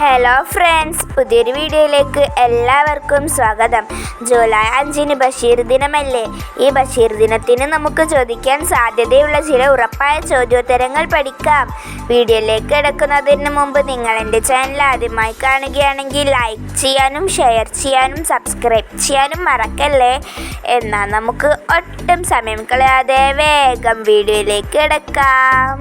Hello friends പുതിയൊരു വീഡിയോയിലേക്ക് എല്ലാവർക്കും സ്വാഗതം. ജൂലൈ അഞ്ചിന് ബഷീർ ദിനമല്ലേ? ഈ ബഷീർ ദിനത്തിന് നമുക്ക് ചോദിക്കാൻ സാധ്യതയുള്ള ചില ഉറപ്പായ ചോദ്യോത്തരങ്ങൾ പഠിക്കാം. വീഡിയോയിലേക്ക് കിടക്കുന്നതിന് മുമ്പ് നിങ്ങൾ എന്റെ ചാനൽ ആദ്യമായി കാണുകയാണെങ്കിൽ ലൈക്ക് ചെയ്യാനും ഷെയർ ചെയ്യാനും സബ്സ്ക്രൈബ് ചെയ്യാനും മറക്കല്ലേ? എന്നാൽ നമുക്ക് ഒട്ടും സമയം കളയാതെ വേഗം വീഡിയോയിലേക്ക് കിടക്കാം.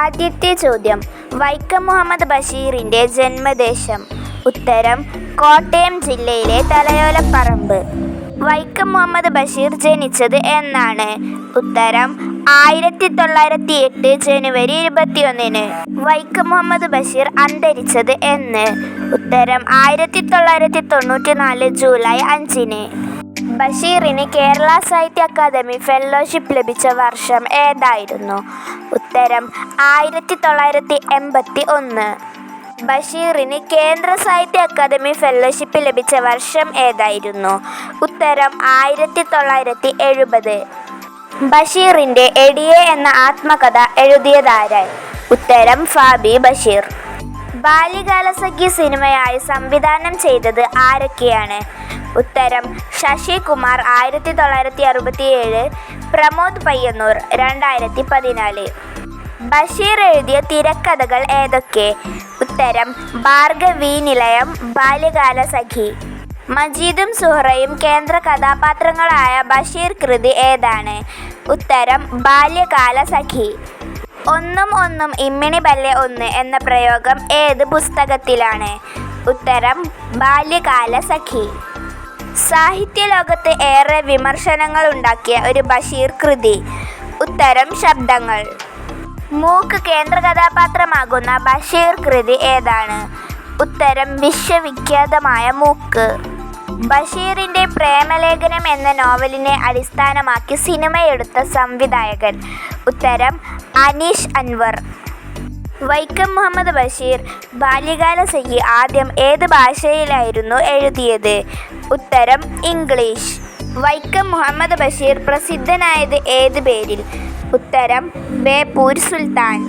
ആദ്യത്തെ ചോദ്യം. വൈക്കം മുഹമ്മദ് ബഷീറിന്റെ ജന്മദേശം. ഉത്തരം കോട്ടയം ജില്ലയിലെ തലയോലപ്പറമ്പ്. വൈക്കം മുഹമ്മദ് ബഷീർ ജനിച്ചത് എന്നാണ്. ഉത്തരം ആയിരത്തി തൊള്ളായിരത്തി എട്ട് ജനുവരി ഇരുപത്തിയൊന്നിന് വൈക്കം മുഹമ്മദ് ബഷീർ അന്തരിച്ചത് എന്ന്. ഉത്തരം ആയിരത്തി തൊള്ളായിരത്തി തൊണ്ണൂറ്റി നാല് ജൂലൈ അഞ്ചിന്. ബഷീറിന് കേരള സാഹിത്യ അക്കാദമി ഫെലോഷിപ്പ് ലഭിച്ച വർഷം ഏതായിരുന്നു? ഉത്തരം ആയിരത്തി തൊള്ളായിരത്തി എൺപത്തി ഒന്ന് ബഷീറിന് കേന്ദ്ര സാഹിത്യ അക്കാദമി ഫെലോഷിപ്പ് ലഭിച്ച വർഷം ഏതായിരുന്നു? ഉത്തരം ആയിരത്തി തൊള്ളായിരത്തി എഴുപത് ബഷീറിന്റെ എടിയെ എന്ന ആത്മകഥ എഴുതിയതാരായി? ഉത്തരം ഫാബി ബഷീർ. ബാല്യകാലസഖി സിനിമയായി സംവിധാനം ചെയ്തത് ആരൊക്കെയാണ്? ഉത്തരം ശശി കുമാർ ആയിരത്തി തൊള്ളായിരത്തി അറുപത്തിയേഴ് പ്രമോദ് പയ്യന്നൂർ രണ്ടായിരത്തി പതിനാല് ബഷീർ എഴുതിയ തിരക്കഥകൾ ഏതൊക്കെ? ഉത്തരം ഭാർഗവി നിലയം ബാല്യകാല സഖി. മജീദും സുഹറയും കേന്ദ്ര കഥാപാത്രങ്ങളായ ബഷീർ കൃതി ഏതാണ്? ഉത്തരം ബാല്യകാല സഖി. ഒന്നും ഒന്നും ഇമ്മിണി ബല്ലെ ഒന്ന് എന്ന പ്രയോഗം ഏത് പുസ്തകത്തിലാണ്? ഉത്തരം ബാല്യകാല സഖി. സാഹിത്യ ലോകത്ത് ഏറെ വിമർശനങ്ങൾ ഉണ്ടാക്കിയ ഒരു ബഷീർ കൃതി. ഉത്തരം ശബ്ദങ്ങൾ. മൂക്ക് കേന്ദ്ര കഥാപാത്രമാകുന്ന ബഷീർ കൃതി ഏതാണ്? ഉത്തരം വിശ്വവിഖ്യാതമായ മൂക്ക്. ബഷീറിന്റെ പ്രേമലേഖനം എന്ന നോവലിനെ അടിസ്ഥാനമാക്കി സിനിമയെടുത്ത സംവിധായകൻ ഉത്തരം അനീഷ് അൻവർ. വൈക്കം മുഹമ്മദ് ബഷീർ ബാല്യകാല സഖി ആദ്യം ഏത് ഭാഷയിലായിരുന്നു എഴുതിയത്? ഉത്തരം ഇംഗ്ലീഷ്. വൈക്കം മുഹമ്മദ് ബഷീർ പ്രസിദ്ധനായത് ഏത് പേരിൽ? ഉത്തരം ബേപ്പൂർ സുൽത്താൻ.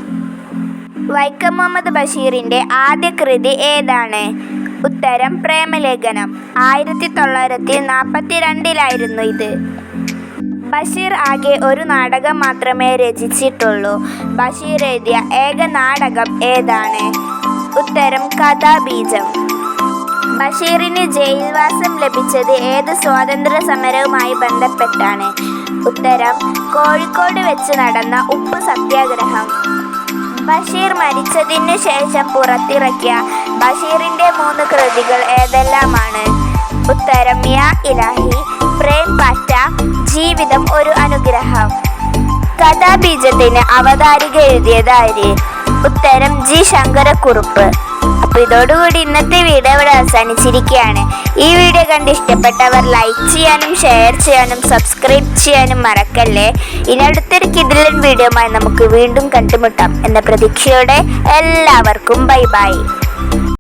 വൈക്കം മുഹമ്മദ് ബഷീറിന്റെ ആദ്യ കൃതി ഏതാണ്? ഉത്തരം പ്രേമലേഖനം. ആയിരത്തി തൊള്ളായിരത്തി നാൽപ്പത്തി രണ്ടിലായിരുന്നു ഇത്. ബഷീർ ആകെ ഒരു നാടകം മാത്രമേ രചിച്ചിട്ടുള്ളൂ. ബഷീർ എഴുതിയ ഏക നാടകം ഏതാണ്? ഉത്തരം കഥാബീജം. ബഷീറിന് ജയിൽവാസം ലഭിച്ചത് ഏത് സ്വാതന്ത്ര്യ സമരവുമായി ബന്ധപ്പെട്ടാണ്? ഉത്തരം കോഴിക്കോട് വെച്ച് നടന്ന ഉപ്പ് സത്യാഗ്രഹം. ബഷീർ മരിച്ചതിന് ശേഷം പുറത്തിറക്കിയ ബഷീറിന്റെ മൂന്ന് കൃതികൾ ഏതെല്ലാമാണ്? ഉത്തരം യാ ഇലാഹി. ജീവിതം ഒരു അനുഗ്രഹം. കഥാബീജത്തിന് അവതാരിക എഴുതിയത് ഉത്തരം ജി. ശങ്കരക്കുറുപ്പ്. അപ്പൊ ഇതോടുകൂടി ഇന്നത്തെ വീഡിയോ ഇവിടെ അവസാനിച്ചിരിക്കുകയാണ്. ഈ വീഡിയോ കണ്ട് ഇഷ്ടപ്പെട്ടവർ ലൈക്ക് ചെയ്യാനും ഷെയർ ചെയ്യാനും സബ്സ്ക്രൈബ് ചെയ്യാനും മറക്കല്ലേ? ഇനി അടുത്തൊരു കിഡിലൻ വീഡിയോമായി നമുക്ക് വീണ്ടും കണ്ടുമുട്ടാം. എന്ന പ്രതീക്ഷയോടെ എല്ലാവർക്കും ബൈ ബൈ